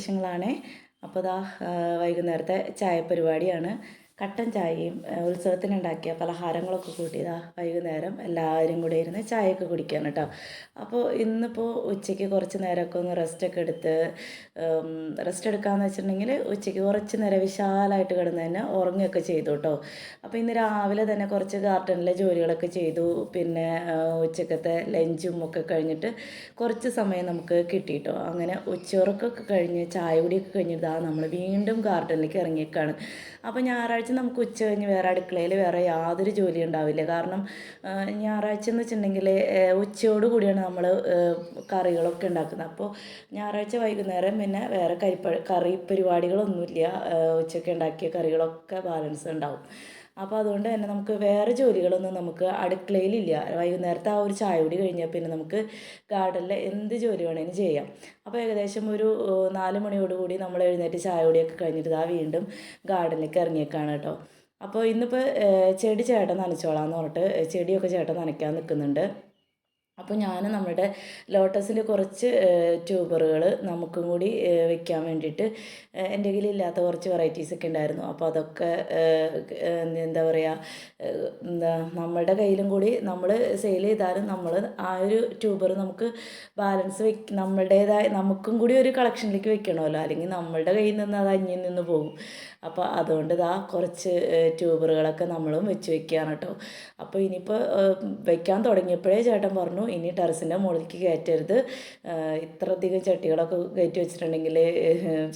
വിശേഷങ്ങളാണ്. അപ്പോൾ ദാ വൈകുന്നേരത്തെ ചായ പരിപാടിയാണ് കട്ടൻ ചായയും ഉത്സവത്തിനുണ്ടാക്കിയ പലഹാരങ്ങളൊക്കെ കൂട്ടിയതാ വൈകുന്നേരം എല്ലാവരും കൂടെ ഇരുന്ന് ചായയൊക്കെ കുടിക്കുകയാണ് കേട്ടോ. അപ്പോൾ ഇന്നിപ്പോൾ ഉച്ചയ്ക്ക് കുറച്ച് നേരമൊക്കെ ഒന്ന് റെസ്റ്റൊക്കെ എടുത്ത് റെസ്റ്റ് എടുക്കാമെന്ന് വെച്ചിട്ടുണ്ടെങ്കിൽ ഉച്ചയ്ക്ക് കുറച്ച് നേരം വിശാലമായിട്ട് കിടന്ന് തന്നെ ഉറങ്ങുകയൊക്കെ ചെയ്തു കേട്ടോ. അപ്പോൾ ഇന്ന് രാവിലെ തന്നെ കുറച്ച് ഗാർഡനിലെ ജോലികളൊക്കെ ചെയ്തു. പിന്നെ ഉച്ചക്കത്തെ ലഞ്ചും ഒക്കെ കഴിഞ്ഞിട്ട് കുറച്ച് സമയം നമുക്ക് കിട്ടി കേട്ടോ. അങ്ങനെ ഉച്ചയുറക്കൊക്കെ കഴിഞ്ഞ് ചായ കുടിയൊക്കെ കഴിഞ്ഞിട്ട് നമ്മൾ വീണ്ടും ഗാർഡനിലേക്ക് ഇറങ്ങിയേക്കാണ്. അപ്പോൾ ഞായറാഴ്ച നമുക്ക് ഉച്ച കഴിഞ്ഞ് വേറെ അടുക്കളയിൽ വേറെ യാതൊരു ജോലി ഉണ്ടാവില്ല. കാരണം ഞായറാഴ്ച എന്ന് വെച്ചിട്ടുണ്ടെങ്കിൽ ഉച്ചയോട് കൂടിയാണ് നമ്മൾ കറികളൊക്കെ ഉണ്ടാക്കുന്നത്. അപ്പോൾ ഞായറാഴ്ച വൈകുന്നേരം പിന്നെ വേറെ കരിപ്പ കറി പരിപാടികളൊന്നുമില്ല. ഉച്ചയ്ക്ക് ഉണ്ടാക്കിയ കറികളൊക്കെ ബാലൻസ് ഉണ്ടാവും. അപ്പോൾ അതുകൊണ്ട് തന്നെ നമുക്ക് വേറെ ജോലികളൊന്നും നമുക്ക് അടുക്കളയിലില്ല. വൈകുന്നേരത്തെ ആ ഒരു ചായ കുടി കഴിഞ്ഞാൽ പിന്നെ നമുക്ക് ഗാർഡനിലെ എന്ത് ജോലി വേണമെങ്കിലും ചെയ്യാം. അപ്പോൾ ഏകദേശം ഒരു നാല് മണിയോടുകൂടി നമ്മൾ എഴുന്നേറ്റ് ചായ കുടിയൊക്കെ കഴിഞ്ഞിട്ട് ആ വീണ്ടും ഗാർഡനിലേക്ക് ഇറങ്ങിയേക്കാണ് കേട്ടോ. അപ്പോൾ ഇന്നിപ്പോൾ ചെടി ചേട്ടൻ നനച്ചോളാം എന്ന് പറഞ്ഞിട്ട് ചെടിയൊക്കെ ചേട്ടൻ നനയ്ക്കാൻ നിൽക്കുന്നുണ്ട് അപ്പോൾ ഞാൻ നമ്മുടെ ലോട്ടസിൽ കുറച്ച് ട്യൂബറുകൾ നമുക്കും കൂടി വെക്കാൻ വേണ്ടിയിട്ട് എന്റെ കയ്യിൽ ഇല്ലാത്ത കുറച്ച് വെറൈറ്റീസ് ഒക്കെ ഉണ്ടായിരുന്നു. അപ്പോൾ അതൊക്കെ എന്താ പറയുക എന്താ നമ്മുടെ കയ്യിലും കൂടി നമ്മൾ സെയിൽ ചെയ്താലും നമ്മൾ ആ ഒരു ട്യൂബർ നമുക്ക് ബാലൻസ് വെക്ക് നമ്മളുടേതായ നമുക്കും കൂടി ഒരു കളക്ഷനിലേക്ക് വെക്കണമല്ലോ. അല്ലെങ്കിൽ നമ്മളുടെ കയ്യിൽ നിന്ന് അത് അന്യം നിന്ന് പോകും. അപ്പോൾ അതുകൊണ്ട് ഇതാ കുറച്ച് ട്യൂബറുകളൊക്കെ നമ്മളും വെച്ച് വെക്കുകയാണ് കേട്ടോ. അപ്പോൾ ഇനിയിപ്പോൾ വെക്കാൻ തുടങ്ങിയപ്പോഴേ ചേട്ടൻ പറഞ്ഞു ഇനി ടെറസിന്റെ മുകളിലേക്ക് കയറ്റരുത്. ഇത്രയധികം ചട്ടികളൊക്കെ കയറ്റി വെച്ചിട്ടുണ്ടെങ്കിൽ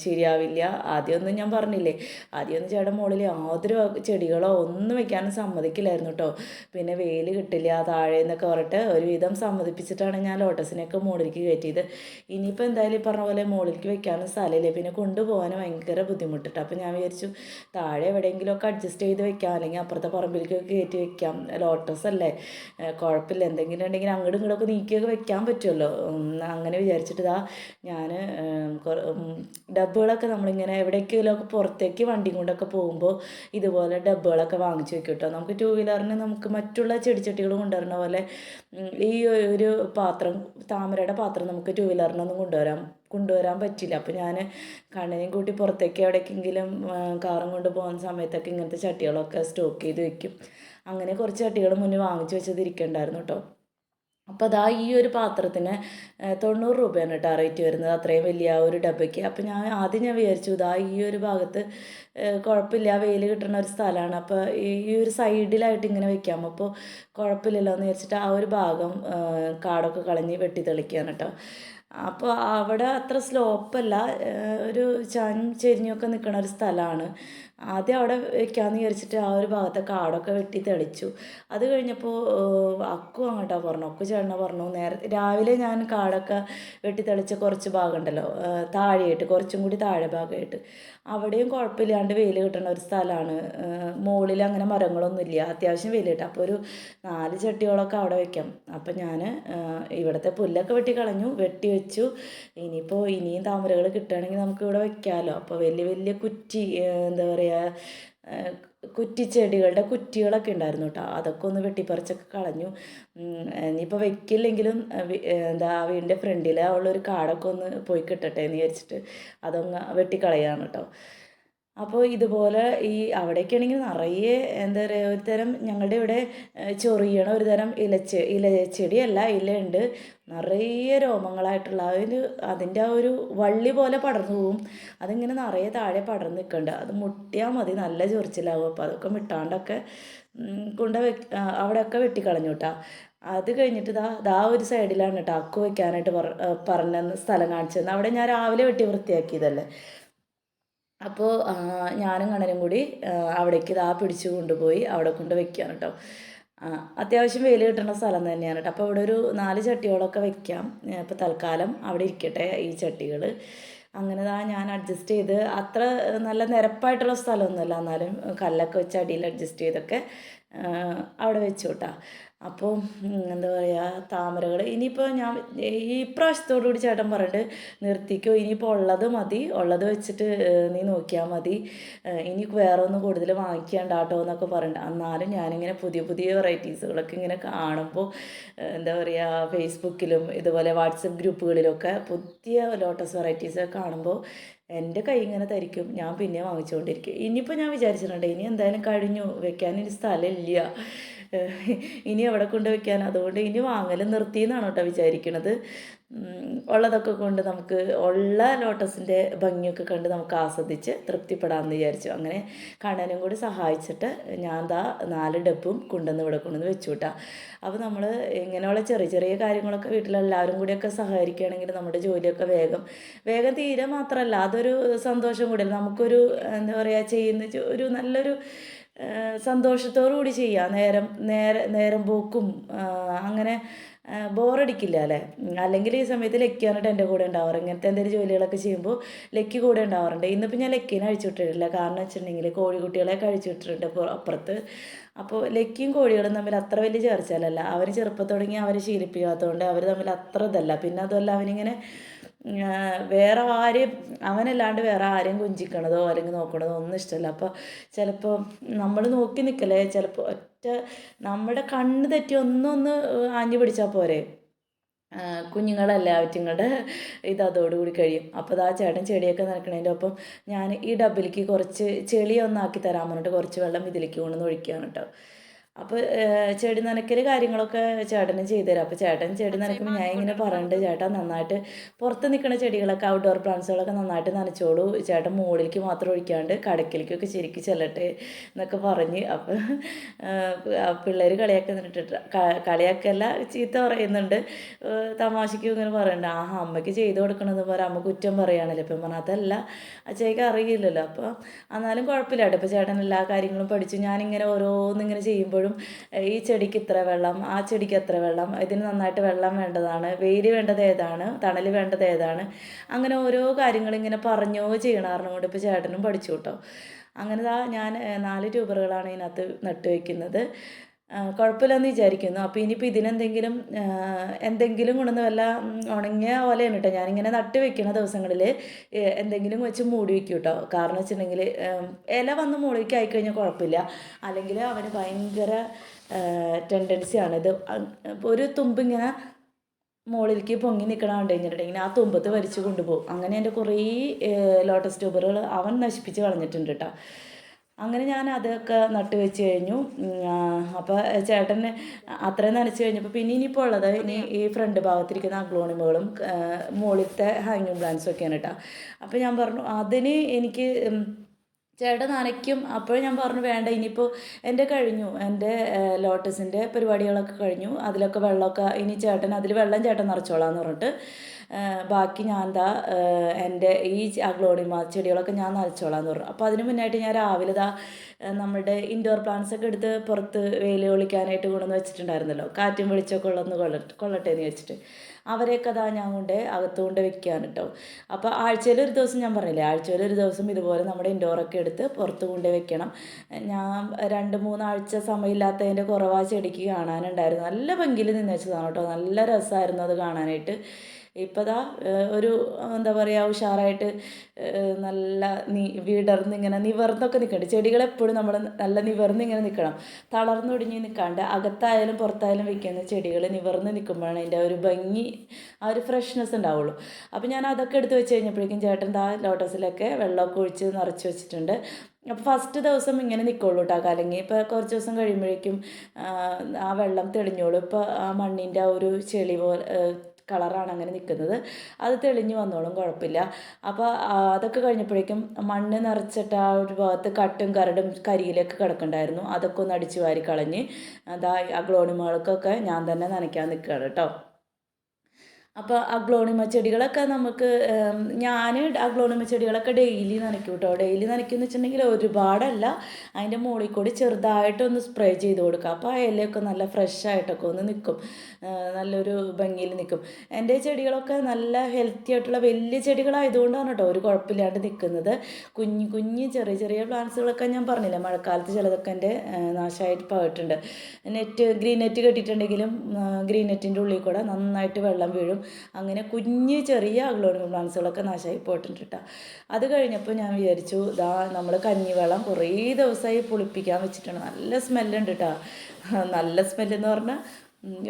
ശരിയാവില്ല. ആദ്യമൊന്നും ഞാൻ പറഞ്ഞില്ലേ ആദ്യമൊന്നും ചേട്ടൻ മുകളിൽ യാതൊരു ചെടികളോ ഒന്നും വെക്കാനും സമ്മതിക്കില്ലായിരുന്നു കേട്ടോ. പിന്നെ വെയിൽ കിട്ടില്ല താഴെ എന്നൊക്കെ പറഞ്ഞിട്ട് ഒരുവിധം സമ്മതിപ്പിച്ചിട്ടാണ് ഞാൻ ലോട്ടസിനെയൊക്കെ മുകളിലേക്ക് കയറ്റിയത്. ഇനിയിപ്പോൾ എന്തായാലും പറഞ്ഞ പോലെ മുകളിലേക്ക് വെക്കാനും സ്ഥലമില്ല. പിന്നെ കൊണ്ടുപോകാനും ഭയങ്കര ബുദ്ധിമുട്ടിട്ട്. അപ്പോൾ ഞാൻ വിചാരിച്ചു താഴെ എവിടെയെങ്കിലുമൊക്കെ അഡ്ജസ്റ്റ് ചെയ്ത് വെക്കാം. അല്ലെങ്കിൽ അപ്പുറത്തെ പറമ്പിലേക്കൊക്കെ കയറ്റി വെക്കാം. ലോട്ടസ് അല്ലേ കുഴപ്പമില്ല. എന്തെങ്കിലും ഉണ്ടെങ്കിൽ അങ്ങോട്ടും ഇങ്ങോട്ടൊക്കെ നീക്കിയൊക്കെ വെക്കാൻ പറ്റുമല്ലോ. അങ്ങനെ വിചാരിച്ചിട്ട് ഇതാ ഞാൻ ഡബ്ബുകളൊക്കെ നമ്മളിങ്ങനെ എവിടേക്കെങ്കിലുമൊക്കെ പുറത്തേക്ക് വണ്ടി കൊണ്ടൊക്കെ പോകുമ്പോൾ ഇതുപോലെ ഡബ്ബുകളൊക്കെ വാങ്ങിച്ച് വെക്കും കേട്ടോ നമുക്ക് ടൂ വീലറിന് നമുക്ക് മറ്റുള്ള ചെടിച്ചട്ടികൾ കൊണ്ടുവരുന്ന പോലെ ഈ ഒരു പാത്രം താമരയുടെ പാത്രം നമുക്ക് ടൂ വീലറിനൊന്നും കൊണ്ടുവരാം കൊണ്ടുവരാൻ പറ്റില്ല. അപ്പോൾ ഞാൻ കണ്ണിനെയും കൂട്ടി പുറത്തേക്ക് എവിടേക്കെങ്കിലും കാറും കൊണ്ട് പോകുന്ന സമയത്തൊക്കെ ഇങ്ങനത്തെ ചട്ടികളൊക്കെ സ്റ്റോക്ക് ചെയ്ത് വെക്കും. അങ്ങനെ കുറച്ച് ചട്ടികൾ മുന്നേ വാങ്ങിച്ച് വെച്ചത് ഇരിക്കണ്ടായിരുന്നു കേട്ടോ അപ്പോൾ അതാ ഈ ഒരു പാത്രത്തിന് തൊണ്ണൂറ് രൂപയാണ് കേട്ടോ റേറ്റ് വരുന്നത്. അത്രയും വലിയ ഒരു ഡബയ്ക്ക്. അപ്പോൾ ഞാൻ ആദ്യം ഞാൻ വിചാരിച്ചു ഇതാ ഈ ഒരു ഭാഗത്ത് കുഴപ്പമില്ല വെയിൽ കിട്ടുന്ന ഒരു സ്ഥലമാണ്. അപ്പോൾ ഈ ഒരു സൈഡിലായിട്ട് ഇങ്ങനെ വെക്കാം അപ്പോൾ കുഴപ്പമില്ലല്ലോ എന്ന് വിചാരിച്ചിട്ട് ആ ഒരു ഭാഗം കാടൊക്കെ കളഞ്ഞ് വെട്ടി തെളിക്കുകയാണ് കേട്ടോ. അപ്പോൾ അവിടെ അത്ര സ്ലോപ്പല്ല ഒരു ചാഞ്ഞ് ചെരിഞ്ഞൊക്കെ നിൽക്കുന്ന ഒരു സ്ഥലമാണ്. ആദ്യം അവിടെ വെക്കാമെന്ന് വിചാരിച്ചിട്ട് ആ ഒരു ഭാഗത്തെ കാടൊക്കെ വെട്ടി തെളിച്ചു. അത് കഴിഞ്ഞപ്പോൾ അക്കു അങ്ങോട്ടാ പറഞ്ഞു അക്കു ചേട്ടനെ പറഞ്ഞു നേരെ രാവിലെ ഞാൻ കാടൊക്കെ വെട്ടി തെളിച്ച കുറച്ച് ഭാഗമുണ്ടല്ലോ താഴെയായിട്ട് കുറച്ചും കൂടി താഴെ ഭാഗമായിട്ട്. അവിടെയും കുഴപ്പമില്ലാണ്ട് വെയിൽ കിട്ടുന്ന ഒരു സ്ഥലമാണ്. മുകളിൽ അങ്ങനെ മരങ്ങളൊന്നുമില്ല അത്യാവശ്യം വെയിൽ കിട്ടും. അപ്പോൾ ഒരു നാല് ചട്ടികളൊക്കെ അവിടെ വെക്കാം. അപ്പം ഞാൻ ഇവിടുത്തെ പുല്ലൊക്കെ വെട്ടി കളഞ്ഞു വെട്ടി വെച്ചു. ഇനിയിപ്പോൾ ഇനിയും താമരകൾ കിട്ടുകയാണെങ്കിൽ നമുക്ക് ഇവിടെ വെക്കാമല്ലോ അപ്പോൾ വലിയ വലിയ കുറ്റി എന്താ പറയുക ഏഹ് കുറ്റിച്ചെടികളുടെ കുറ്റികളൊക്കെ ഉണ്ടായിരുന്നു കേട്ടോ. അതൊക്കെ ഒന്ന് വെട്ടിപ്പറിച്ചൊക്കെ കളഞ്ഞു. ഇനിയിപ്പോൾ വെക്കില്ലെങ്കിലും എന്താ വീടിന്റെ ഫ്രണ്ടിൽ ഉള്ളൊരു കാടൊക്കെ ഒന്ന് പോയി കിട്ടട്ടെ എന്ന് വിചാരിച്ചിട്ട് അതൊന്ന് വെട്ടിക്കളയാണ് കേട്ടോ. അപ്പോൾ ഇതുപോലെ ഈ അവിടെയൊക്കെ ആണെങ്കിൽ നിറയെ എന്താ പറയുക ഒരു തരം ഞങ്ങളുടെ ഇവിടെ ചൊറിയണ ഒരു തരം ഇലച്ചെ ചെടിയല്ല ഇലയുണ്ട്. നിറയെ രോമങ്ങളായിട്ടുള്ള ആ ഒരു അതിന്റെ ആ ഒരു വള്ളി പോലെ പടർന്നു പോവും. അതിങ്ങനെ നിറയെ താഴെ പടർന്നു നിൽക്കുന്നുണ്ട് അത് മുട്ടിയാൽ മതി നല്ല ചൊറിച്ചിലാവും. അപ്പോൾ അതൊക്കെ മിട്ടാണ്ടൊക്കെ കൊണ്ട് വെ അവിടെയൊക്കെ വെട്ടിക്കളഞ്ഞു കേട്ടോ അത് കഴിഞ്ഞിട്ട് ദാ ദാ ഒരു സൈഡിലാണ് കേട്ടോ അക്കു വെക്കാനായിട്ട് പറ പറഞ്ഞ സ്ഥലം കാണിച്ചു തന്നെ അവിടെ ഞാൻ രാവിലെ വെട്ടി വൃത്തിയാക്കിയതല്ലേ? അപ്പോൾ ഞാനും കണ്ണനും കൂടി അവിടേക്ക് ഇതാ പിടിച്ചു കൊണ്ടുപോയി അവിടെ കൊണ്ട് വെക്കുകയാണ് കേട്ടോ അത്യാവശ്യം വെയിൽ കിട്ടുന്ന സ്ഥലം തന്നെയാണ് കേട്ടോ അപ്പോൾ അവിടെ ഒരു നാല് ചട്ടികളൊക്കെ വെക്കാം. ഇപ്പോൾ തൽക്കാലം അവിടെ ഇരിക്കട്ടെ ഈ ചട്ടികൾ അങ്ങനെ ദാ ഞാൻ അഡ്ജസ്റ്റ് ചെയ്ത് അത്ര നല്ല നിരപ്പായിട്ടുള്ള സ്ഥലമൊന്നുമല്ല. എന്നാലും കല്ലൊക്കെ വെച്ച് അടിയിൽ അഡ്ജസ്റ്റ് ചെയ്തൊക്കെ അവിടെ വെച്ചു കേട്ടോ അപ്പോൾ എന്താ പറയുക താമരകൾ ഇനിയിപ്പോൾ ഞാൻ ഈ പ്രാവശ്യത്തോടു കൂടി ചേട്ടൻ പറഞ്ഞിട്ട് നിർത്തിക്കോ ഇനിയിപ്പോൾ ഉള്ളത് മതി ഉള്ളത് വെച്ചിട്ട് നീ നോക്കിയാൽ മതി. ഇനി വേറെ ഒന്നും കൂടുതൽ വാങ്ങിക്കേണ്ട കേട്ടോ എന്നൊക്കെ പറഞ്ഞിട്ട്. എന്നാലും ഞാനിങ്ങനെ പുതിയ പുതിയ വെറൈറ്റീസുകളൊക്കെ ഇങ്ങനെ കാണുമ്പോൾ എന്താ പറയുക ഫേസ്ബുക്കിലും ഇതുപോലെ വാട്സപ്പ് ഗ്രൂപ്പുകളിലൊക്കെ പുതിയ ലോട്ടസ് വെറൈറ്റീസ് കാണുമ്പോൾ എന്റെ കൈ ഇങ്ങനെ തരിക്കും. ഞാൻ പിന്നെ വാങ്ങിച്ചുകൊണ്ടിരിക്കും ഇനിയിപ്പോൾ ഞാൻ വിചാരിച്ചിട്ടുണ്ട് ഇനി എന്തായാലും കഴിഞ്ഞു വെക്കാനൊരു സ്ഥലമില്ല ഇനി എവിടെ കൊണ്ട് വെക്കാൻ? അതുകൊണ്ട് ഇനി വാങ്ങൽ നിർത്തി എന്നാണ് കേട്ടോ വിചാരിക്കണത്. ഉള്ളതൊക്കെ കൊണ്ട് നമുക്ക് ഉള്ള ലോട്ടസിന്റെ ഭംഗിയൊക്കെ കണ്ട് നമുക്ക് ആസ്വദിച്ച് തൃപ്തിപ്പെടാമെന്ന് വിചാരിച്ചു. അങ്ങനെ കണ്ണനും കൂടി സഹായിച്ചിട്ട് ഞാൻ ദാ നാല് ഡബ്ബും കൊണ്ടുവന്ന് ഇവിടെ കൊണ്ടുവന്ന് വെച്ചു കേട്ടാ അപ്പോൾ നമ്മൾ ഇങ്ങനെയുള്ള ചെറിയ ചെറിയ കാര്യങ്ങളൊക്കെ വീട്ടിലെല്ലാവരും കൂടിയൊക്കെ സഹകരിക്കുകയാണെങ്കിൽ നമ്മുടെ ജോലിയൊക്കെ വേഗം വേഗം തീരെ മാത്രമല്ല അതൊരു സന്തോഷം കൂടിയല്ല? നമുക്കൊരു എന്താ പറയുക ചെയ്യുന്ന ഒരു നല്ലൊരു സന്തോഷത്തോടു കൂടി ചെയ്യാം. നേരം നേരെ നേരം പോക്കും അങ്ങനെ ബോറടിക്കില്ല അല്ലേ? അല്ലെങ്കിൽ ഈ സമയത്ത് ലക്കിയാണിട്ട് എന്റെ കൂടെ ഉണ്ടാവാറ്. ഇങ്ങനത്തെ എന്തെങ്കിലും ജോലികളൊക്കെ ചെയ്യുമ്പോൾ ലക്കി കൂടെ ഉണ്ടാവാറുണ്ട്. ഇന്നിപ്പോൾ ഞാൻ ലക്കീനെ അഴിച്ചു വിട്ടിട്ടില്ല. കാരണം വെച്ചിട്ടുണ്ടെങ്കിൽ കോഴിക്കുട്ടികളെ കഴിച്ചു വിട്ടിട്ടുണ്ട് അപ്പോൾ അപ്പുറത്ത്. അപ്പോൾ ലക്കിയും കോഴികളും തമ്മിൽ അത്ര വലിയ ചേർച്ചയല്ല അവർ ചെറുപ്പം തുടങ്ങി അവരെ ശീലിപ്പിക്കാത്തതുകൊണ്ട് അവർ തമ്മിൽ അത്ര ഇതല്ല. പിന്നെ അതുമല്ല അവനിങ്ങനെ വേറെ ആരെയും അവനല്ലാണ്ട് വേറെ ആരെയും കുഞ്ചിക്കണതോ അല്ലെങ്കിൽ നോക്കണതോ ഒന്നും ഇഷ്ടമല്ല. അപ്പോൾ ചിലപ്പോൾ നമ്മൾ നോക്കി നിൽക്കലേ ചിലപ്പോൾ ഒറ്റ നമ്മുടെ കണ്ണ് തെറ്റി ഒന്നൊന്ന് ആഞ്ഞു പിടിച്ചാൽ പോരെ. കുഞ്ഞുങ്ങളല്ല അവറ്റുങ്ങളുടെ ഇത് അതോടുകൂടി കഴിയും. അപ്പോൾ ആ ചേട്ടൻ ചെടിയൊക്കെ നിൽക്കണതിന്റെ ഒപ്പം ഞാൻ ഈ ഡബിലേക്ക് കുറച്ച് ചെളി ഒന്നാക്കി തരാൻ പറഞ്ഞിട്ട് കുറച്ച് വെള്ളം ഇതിലേക്ക് കൊണ്ടുവന്ന് ഒഴിക്കുകയാണ് കേട്ടോ. അപ്പോൾ ചെടി നനയ്ക്കൽ കാര്യങ്ങളൊക്കെ ചേട്ടനും ചെയ്തു തരാം. അപ്പോൾ ചേട്ടൻ ചെടി നനയ്ക്കുമ്പോൾ ഞാൻ ഇങ്ങനെ പറഞ്ഞിട്ട് ചേട്ടാ നന്നായിട്ട് പുറത്ത് നിൽക്കുന്ന ചെടികളൊക്കെ ഔട്ട്ഡോർ പ്ലാന്റ്സുകളൊക്കെ നന്നായിട്ട് നനച്ചോളൂ. ചേട്ടൻ മുകളിലേക്ക് മാത്രം ഒഴിക്കാണ്ട് കടക്കിലേക്കൊക്കെ ശരിക്കും ചെല്ലട്ടെ എന്നൊക്കെ പറഞ്ഞ് അപ്പോൾ പിള്ളേർ കളിയാക്കി നിന്നിട്ട് കളിയാക്കല്ല ചീത്ത പറയുന്നുണ്ട്. തമാശക്ക് തമാശയ്ക്കും ഇങ്ങനെ പറയുന്നുണ്ട് ആ അമ്മയ്ക്ക് ചെയ്ത് കൊടുക്കണമെന്ന് പറയാം അമ്മ കുറ്റം പറയുകയാണല്ലോ ഇപ്പം പറഞ്ഞാൽ അതല്ല അച്ഛയ്ക്ക് അറിയില്ലല്ലോ. അപ്പോൾ എന്നാലും കുഴപ്പമില്ല കേട്ടോ ഇപ്പോൾ ചേട്ടൻ എല്ലാ കാര്യങ്ങളും പഠിച്ചു ഞാനിങ്ങനെ ഓരോന്നിങ്ങനെ ചെയ്യുമ്പോഴും ഏഹ് ഈ ചെടിക്ക് ഇത്ര വെള്ളം ആ ചെടിക്ക് എത്ര വെള്ളം ഇതിന് നന്നായിട്ട് വെള്ളം വേണ്ടതാണ് വെയിൽ വേണ്ടത് ഏതാണ് തണൽ വേണ്ടത് ഏതാണ്? അങ്ങനെ ഓരോ കാര്യങ്ങൾ ഇങ്ങനെ പറഞ്ഞോ ചെയ്യണമായിരുന്നു കൊണ്ട് ഇപ്പോൾ ചേട്ടനും പഠിച്ചു കേട്ടോ. അങ്ങനെ ഞാൻ നാല് ട്യൂബറുകളാണ് ഇതിനകത്ത് നട്ടു വയ്ക്കുന്നത് ആ, കുഴപ്പമില്ലെന്ന് വിചാരിക്കുന്നു. അപ്പോൾ ഇനിയിപ്പോൾ ഇതിനെന്തെങ്കിലും എന്തെങ്കിലും കൊണ്ടുവന്ന് വല്ല ഉണങ്ങിയ ഓലയാണ് കേട്ടോ ഞാനിങ്ങനെ നട്ട് വെക്കുന്ന ദിവസങ്ങളിൽ എന്തെങ്കിലും വെച്ച് മൂടി വെക്കും കേട്ടോ കാരണം വെച്ചിട്ടുണ്ടെങ്കിൽ ഇല വന്ന് മുകളിലേക്ക് ആയിക്കഴിഞ്ഞാൽ കുഴപ്പമില്ല. അല്ലെങ്കിൽ അവന് ഭയങ്കര ടെൻഡൻസിയാണ് ഇത് ഒരു തുമ്പിങ്ങനെ മുകളിലേക്ക് പൊങ്ങി നിൽക്കണ കണ്ടു കഴിഞ്ഞിട്ടുണ്ടെങ്കിൽ ആ തുമ്പത്ത് വലിച്ചു കൊണ്ടുപോകും. അങ്ങനെ എന്റെ കുറേ ലോട്ടസ് ട്യൂബറുകൾ അവൻ നശിപ്പിച്ച് കളഞ്ഞിട്ടുണ്ട് കേട്ടോ അങ്ങനെ ഞാൻ അതൊക്കെ നട്ട് വെച്ച് കഴിഞ്ഞു. അപ്പോൾ ചേട്ടന് അത്രയും നനച്ച് കഴിഞ്ഞപ്പോൾ പിന്നെ ഇനിയിപ്പോൾ ഉള്ളത് ഇനി ഈ ഫ്രണ്ട് ഭാഗത്തിരിക്കുന്ന അഗ്ലോണിമുകളും മുകളിലത്തെ ഹാങ്ങിങ് പ്ലാന്റ്സും ഒക്കെയാണ് കേട്ടോ അപ്പോൾ ഞാൻ പറഞ്ഞു അതിന് എനിക്ക് ചേട്ടൻ നനയ്ക്കും. അപ്പോൾ ഞാൻ പറഞ്ഞു വേണ്ട ഇനിയിപ്പോൾ എന്റെ കഴിഞ്ഞു. എന്റെ ലോട്ടസിന്റെ പരിപാടികളൊക്കെ കഴിഞ്ഞു. അതിലൊക്കെ വെള്ളമൊക്കെ ഇനി ചേട്ടൻ അതിൽ വെള്ളം ചേട്ടൻ നിറച്ചോളാം എന്ന് പറഞ്ഞിട്ട് ബാക്കി ഞാൻ എന്താ എന്റെ ഈ അഗ്ലോണിമ ചെടികളൊക്കെ ഞാൻ നനച്ചോളാന്ന് പറഞ്ഞു. അപ്പോൾ അതിന് മുന്നായിട്ട് ഞാൻ രാവിലെ ഇതാ നമ്മുടെ ഇൻഡോർ പ്ലാന്റ്സ് ഒക്കെ എടുത്ത് പുറത്ത് വെയിൽ ഒളിക്കാനായിട്ട് കൊണ്ടുവന്ന് വെച്ചിട്ടുണ്ടായിരുന്നല്ലോ. കാറ്റും വെളിച്ചമൊക്കെ ഉള്ളതെന്ന് കൊള്ളട്ടെ കൊള്ളട്ടെ എന്ന് വെച്ചിട്ട്. അവരെയൊക്കെ അതാ ഞാൻ കൊണ്ട് അകത്ത് കൊണ്ട് വെക്കുകയാണ് കേട്ടോ അപ്പോൾ ആഴ്ചയിൽ ഒരു ദിവസം ഞാൻ പറഞ്ഞില്ലേ ആഴ്ചയിൽ ഒരു ദിവസം ഇതുപോലെ നമ്മുടെ ഇൻഡോറൊക്കെ എടുത്ത് പുറത്ത് കൊണ്ട് വെക്കണം. ഞാൻ രണ്ട് മൂന്നാഴ്ച സമയമില്ലാത്തതിന്റെ കുറവാ ചെടിക്ക് കാണാനുണ്ടായിരുന്നു. നല്ല ഭംഗിയിൽ നിന്ന് വെച്ചതാണ് കേട്ടോ നല്ല രസമായിരുന്നു അത് കാണാനായിട്ട്. ഇപ്പോൾ ദാ ഒരു എന്താ പറയുക ഉഷാറായിട്ട് നല്ല നീ വിടർന്ന് ഇങ്ങനെ നിവർന്നൊക്കെ നിൽക്കണം ചെടികൾ എപ്പോഴും നമ്മൾ നല്ല നിവർന്ന് ഇങ്ങനെ നിൽക്കണം തളർന്നൊടിഞ്ഞ് നിൽക്കാണ്ട് അകത്തായാലും പുറത്തായാലും വെക്കുന്ന ചെടികൾ നിവർന്ന് നിൽക്കുമ്പോഴാണ് അതിന്റെ ഒരു ഭംഗി ആ ഒരു ഫ്രഷ്നെസ് ഉണ്ടാവുള്ളൂ. അപ്പോൾ ഞാൻ അതൊക്കെ എടുത്ത് വെച്ച് കഴിഞ്ഞപ്പോഴേക്കും ചേട്ടൻ ആ ലോട്ടസിലൊക്കെ വെള്ളമൊക്കെ ഒഴിച്ച് നിറച്ച് വെച്ചിട്ടുണ്ട്. അപ്പോൾ ഫസ്റ്റ് ദിവസം ഇങ്ങനെ നിൽക്കുള്ളൂ കേട്ടോ കലങ്ങി. ഇപ്പോൾ കുറച്ച് ദിവസം കഴിയുമ്പോഴേക്കും ആ വെള്ളം തെളിഞ്ഞോളൂ. ഇപ്പോൾ ആ മണ്ണിന്റെ ആ ഒരു ചെളി പോലെ കളറാണ് അങ്ങനെ നിൽക്കുന്നത്. അത് തെളിഞ്ഞു വന്നോളും കുഴപ്പമില്ല. അപ്പോൾ അതൊക്കെ കഴിഞ്ഞപ്പോഴേക്കും മണ്ണ് നിറച്ചിട്ട് ആ ഒരു ഭാഗത്ത് കട്ടും കരടും കരിയിലൊക്കെ കിടക്കണ്ടായിരുന്നു അതൊക്കെ ഒന്ന് അടിച്ചു വാരി കളഞ്ഞ് അതാ ആ ഗ്ലോണിമകൾക്കൊക്കെ ഞാൻ തന്നെ നനയ്ക്കാൻ നിൽക്കുകയാണ് കേട്ടോ. അപ്പോൾ അഗ്ലോണിമ ചെടികളൊക്കെ നമുക്ക് ഞാൻ അഗ്ലോണിമ ചെടികളൊക്കെ ഡെയിലി നനയ്ക്കും കേട്ടോ ഡെയിലി നനയ്ക്കുമെന്ന് വെച്ചിട്ടുണ്ടെങ്കിൽ ഒരുപാടല്ല. അതിന്റെ മുകളിൽ കൂടി ചെറുതായിട്ടൊന്ന് സ്പ്രേ ചെയ്ത് കൊടുക്കുക. അപ്പോൾ ആ ഇലയൊക്കെ നല്ല ഫ്രഷ് ആയിട്ടൊക്കെ ഒന്ന് നിൽക്കും നല്ലൊരു ഭംഗിയിൽ നിൽക്കും എന്റെ ചെടികളൊക്കെ നല്ല ഹെൽത്തി ആയിട്ടുള്ള വലിയ ചെടികളായതുകൊണ്ടാണ് കേട്ടോ ഒരു കുഴപ്പമില്ലാണ്ട് നിൽക്കുന്നത് കുഞ്ഞു കുഞ്ഞ് ചെറിയ ചെറിയ പ്ലാന്റ്സുകളൊക്കെ ഞാൻ പറഞ്ഞില്ല മഴക്കാലത്ത് ചിലതൊക്കെ എന്റെ നാശമായിട്ട് പോയിട്ടുണ്ട്. നെറ്റ് ഗ്രീൻ നെറ്റ് കെട്ടിയിട്ടുണ്ടെങ്കിലും ഗ്രീൻ നെറ്റിന്റെ ഉള്ളിൽ കൂടെ നന്നായിട്ട് വെള്ളം വീഴും. അങ്ങനെ കുഞ്ഞ് ചെറിയ അഗ്ലോണിയം പ്ലാന്റ്സുകളൊക്കെ നാശമായി പോയിട്ടുണ്ട് അത് കഴിഞ്ഞപ്പോൾ ഞാൻ വിചാരിച്ചു ഇതാ നമ്മൾ കഞ്ഞിവെള്ളം കുറേ ദിവസമായി പുളിപ്പിക്കാൻ വെച്ചിട്ടുണ്ട്. നല്ല സ്മെല്ലുണ്ട് കേട്ടോ. നല്ല സ്മെല്ലെന്ന് പറഞ്ഞാൽ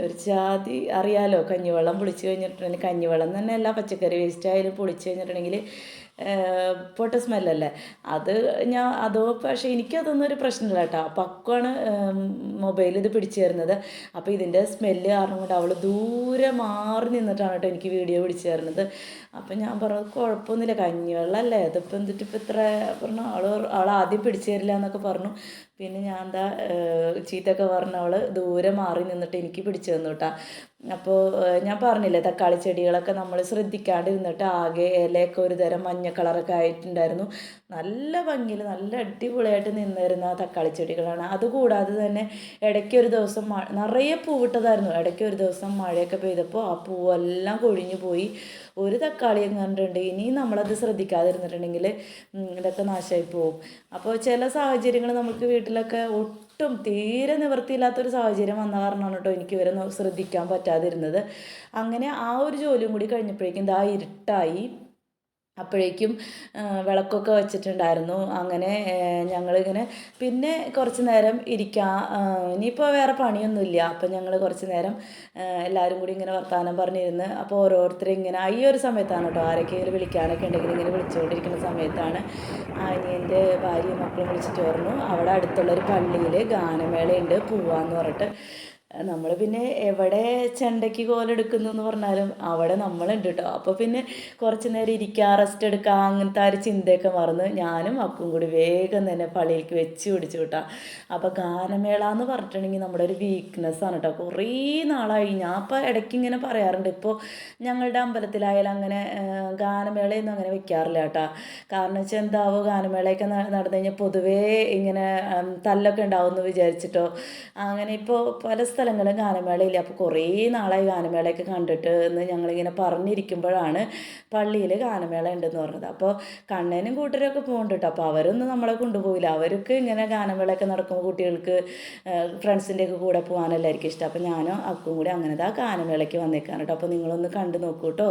ഒരു ജാതി അറിയാലോ കഞ്ഞിവെള്ളം പുളിച്ച് കഴിഞ്ഞിട്ടുണ്ടെങ്കിൽ കഞ്ഞിവെള്ളം തന്നെ എല്ലാ പച്ചക്കറി വേസ്റ്റ് ആയാലും പുളിച്ച് കഴിഞ്ഞിട്ടുണ്ടെങ്കിൽ പൊട്ട സ്മെല്ലല്ലേ? അത് ഞാൻ അതോ പക്ഷേ എനിക്കതൊന്നും ഒരു പ്രശ്നമില്ല കേട്ടോ. പക്കമാണ് മൊബൈലിൽ ഇത് പിടിച്ചു തരുന്നത് അപ്പോൾ ഇതിന്റെ സ്മെല്ല് കാരണം കൊണ്ട് അവൾ ദൂരെ മാറി നിന്നിട്ടാണ് കേട്ടോ എനിക്ക് വീഡിയോ പിടിച്ചു തരുന്നത്. അപ്പം ഞാൻ പറഞ്ഞു കുഴപ്പമൊന്നുമില്ല. കഞ്ഞിവെള്ളമല്ലേ? അതിപ്പോൾ എന്നിട്ട് ഇപ്പം ഇത്ര? പറഞ്ഞു അവൾ അവൾ ആദ്യം പിടിച്ചു തരില്ല എന്നൊക്കെ പറഞ്ഞു. പിന്നെ ഞാൻ എന്താ ചീത്തൊക്കെ പറഞ്ഞ അവൾ ദൂരെ മാറി നിന്നിട്ട് എനിക്ക് പിടിച്ചു തന്നു അപ്പോൾ ഞാൻ പറഞ്ഞില്ലേ തക്കാളി ചെടികളൊക്കെ നമ്മൾ ശ്രദ്ധിക്കാണ്ടിരുന്നിട്ട് ആകെ ഇലയൊക്കെ ഒരു തരം മഞ്ഞ കളറൊക്കെ ആയിട്ടുണ്ടായിരുന്നു. നല്ല ഭംഗിയിൽ നല്ല അടിപൊളിയായിട്ട് നിന്നിരുന്ന തക്കാളി ചെടികളാണ്. അതുകൂടാതെ തന്നെ ഇടയ്ക്ക് ഒരു ദിവസം മഴ നിറയെ പൂവിട്ടതായിരുന്നു. ഇടയ്ക്ക് ഒരു ദിവസം മഴയൊക്കെ പെയ്തപ്പോൾ ആ പൂവെല്ലാം കൊഴിഞ്ഞു പോയി. ഒരു തക്കാളിയും കണ്ടിട്ടുണ്ട് ഇനി നമ്മളത് ശ്രദ്ധിക്കാതിരുന്നിട്ടുണ്ടെങ്കിൽ ഇതൊക്കെ നാശമായി പോകും. അപ്പോൾ ചില സാഹചര്യങ്ങൾ നമുക്ക് വീട്ടിലൊക്കെ ഒട്ടും തീരെ നിവൃത്തിയില്ലാത്തൊരു സാഹചര്യം വന്ന കാരണമാണ് കേട്ടോ എനിക്ക് ഇവരെ ശ്രദ്ധിക്കാൻ പറ്റാതിരുന്നത്. അങ്ങനെ ആ ഒരു ജോലിയും കൂടി കഴിഞ്ഞപ്പോഴേക്കും ഇതാ ഇരുട്ടായി. അപ്പോഴേക്കും വിളക്കൊക്കെ വെച്ചിട്ടുണ്ടായിരുന്നു. അങ്ങനെ ഞങ്ങളിങ്ങനെ പിന്നെ കുറച്ച് നേരം ഇരിക്കാം ഇനിയിപ്പോൾ വേറെ പണിയൊന്നുമില്ല. അപ്പം ഞങ്ങൾ കുറച്ച് നേരം എല്ലാവരും കൂടി ഇങ്ങനെ വർത്തമാനം പറഞ്ഞിരുന്ന്. അപ്പോൾ ഓരോരുത്തരും ഇങ്ങനെ ഈ ഒരു സമയത്താണ് കേട്ടോ ആരൊക്കെയെങ്കിലും വിളിക്കാനൊക്കെ ഉണ്ടെങ്കിൽ ഇങ്ങനെ വിളിച്ചുകൊണ്ടിരിക്കുന്ന സമയത്താണ് അനിയന്റെ ഭാര്യയും മക്കളും വിളിച്ചിട്ട് പറഞ്ഞു അവിടെ അടുത്തുള്ളൊരു പള്ളിയിൽ ഗാനമേളയുണ്ട് പോവാന്ന് പറഞ്ഞിട്ട്. നമ്മൾ പിന്നെ എവിടെ ചെണ്ടയ്ക്ക് കോലെടുക്കുന്നു എന്ന് പറഞ്ഞാലും അവിടെ നമ്മളുണ്ട് കേട്ടോ അപ്പോൾ പിന്നെ കുറച്ച് നേരം ഇരിക്കുക റെസ്റ്റ് എടുക്കുക അങ്ങനത്തെ ആ ഒരു ചിന്തയൊക്കെ മറന്ന് ഞാനും അപ്പും കൂടി വേഗം തന്നെ പള്ളിയിലേക്ക് വെച്ച് പിടിച്ചു കേട്ടോ അപ്പോൾ ഗാനമേള എന്ന് പറഞ്ഞിട്ടുണ്ടെങ്കിൽ നമ്മുടെ ഒരു വീക്ക്നെസ് ആണ് കേട്ടോ കുറേ നാളായി. ഞാൻ ഇപ്പോൾ ഇടയ്ക്ക് ഇങ്ങനെ പറയാറുണ്ട്. ഇപ്പോൾ ഞങ്ങളുടെ അമ്പലത്തിലായാലും അങ്ങനെ ഗാനമേളയൊന്നും അങ്ങനെ വെക്കാറില്ല കേട്ടോ കാരണം വെച്ചാൽ എന്താവോ ഗാനമേളയൊക്കെ നടന്നു കഴിഞ്ഞാൽ പൊതുവേ ഇങ്ങനെ തല്ലൊക്കെ ഉണ്ടാവും എന്ന് വിചാരിച്ചിട്ടോ. അങ്ങനെ ഇപ്പോൾ പല സ്ഥലങ്ങളും ഗാനമേളയില്ല? അപ്പോൾ കുറേ നാളായി ഗാനമേളയൊക്കെ കണ്ടിട്ട് എന്ന് ഞങ്ങളിങ്ങനെ പറഞ്ഞിരിക്കുമ്പോഴാണ് പള്ളിയിൽ ഗാനമേള ഉണ്ടെന്ന് പറഞ്ഞത്. അപ്പോൾ കണ്ണനും കൂട്ടരൊക്കെ പോകുന്നുണ്ട് അപ്പോൾ അവരൊന്നും നമ്മളെ കൊണ്ടുപോകില്ല അവർക്ക് ഇങ്ങനെ ഗാനമേളയൊക്കെ നടക്കുമ്പോൾ കുട്ടികൾക്ക് ഫ്രണ്ട്സിന്റെയൊക്കെ കൂടെ പോകാനല്ലായിരിക്കും ഇഷ്ടം. അപ്പോൾ ഞാനും അക്കും കൂടി അങ്ങനെ ആ ഗാനമേളയ്ക്ക് വന്നേക്കാണ് കേട്ടോ അപ്പോൾ നിങ്ങളൊന്ന് കണ്ടു നോക്കൂ കേട്ടോ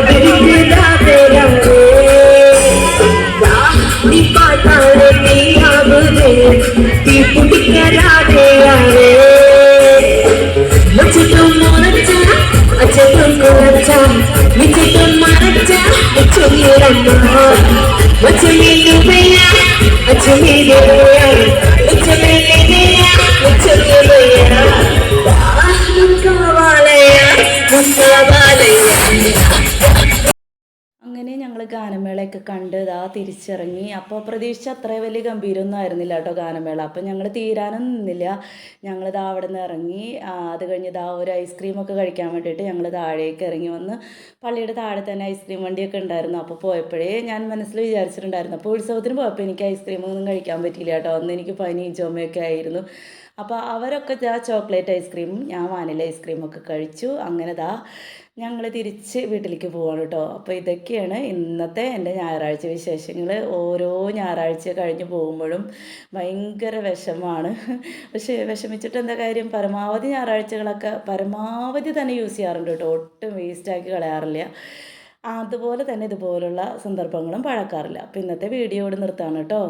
അങ്ങനെ ഞങ്ങൾ ഗാനമേളയൊക്കെ കണ്ട് ഇതാ തിരിച്ചിറങ്ങി. അപ്പോൾ പ്രതീക്ഷിച്ച അത്ര വലിയ ഗംഭീരമൊന്നും ആയിരുന്നില്ല കേട്ടോ ഗാനമേള. അപ്പോൾ ഞങ്ങൾ തീരാനും നിന്നില്ല. ഞങ്ങളിതാ അവിടെ നിന്ന് ഇറങ്ങി. അത് കഴിഞ്ഞ് ഇതാ ഒരു ഐസ്ക്രീമൊക്കെ കഴിക്കാൻ വേണ്ടിയിട്ട് ഞങ്ങൾ താഴേക്ക് ഇറങ്ങി വന്ന് പള്ളിയുടെ താഴെ തന്നെ ഐസ്ക്രീം വണ്ടിയൊക്കെ ഉണ്ടായിരുന്നു. അപ്പോൾ പോയപ്പോഴേ ഞാൻ മനസ്സിൽ വിചാരിച്ചിട്ടുണ്ടായിരുന്നു. അപ്പോൾ ഉത്സവത്തിന് പോയപ്പോൾ എനിക്ക് ഐസ്ക്രീമൊന്നും കഴിക്കാൻ പറ്റിയില്ല കേട്ടോ. അന്ന് എനിക്ക് പനി ചുമയൊക്കെ ആയിരുന്നു. അപ്പോൾ അവരൊക്കെ ആ ചോക്ലേറ്റ് ഐസ്ക്രീമും ഞാൻ വാനില ഐസ്ക്രീമൊക്കെ കഴിച്ചു. അങ്ങനെ ദാ ഞങ്ങൾ തിരിച്ച് വീട്ടിലേക്ക് പോവാണ് കേട്ടോ അപ്പോൾ ഇതൊക്കെയാണ് ഇന്നത്തെ എന്റെ ഞായറാഴ്ച വിശേഷങ്ങൾ ഓരോ ഞായറാഴ്ച കഴിഞ്ഞ് പോകുമ്പോഴും ഭയങ്കര വിഷമാണ്. പക്ഷേ വിഷമിച്ചിട്ട് എന്താ കാര്യം? പരമാവധി ഞായറാഴ്ചകളൊക്കെ പരമാവധി തന്നെ യൂസ് ചെയ്യാറുണ്ട് കേട്ടോ ഒട്ടും വേസ്റ്റാക്കി കളയാറില്ല. അതുപോലെ തന്നെ ഇതുപോലുള്ള സന്ദർഭങ്ങളും പഴക്കാറില്ല. അപ്പോൾ ഇന്നത്തെ വീഡിയോ ഇവിടെ നിർത്താണ് കേട്ടോ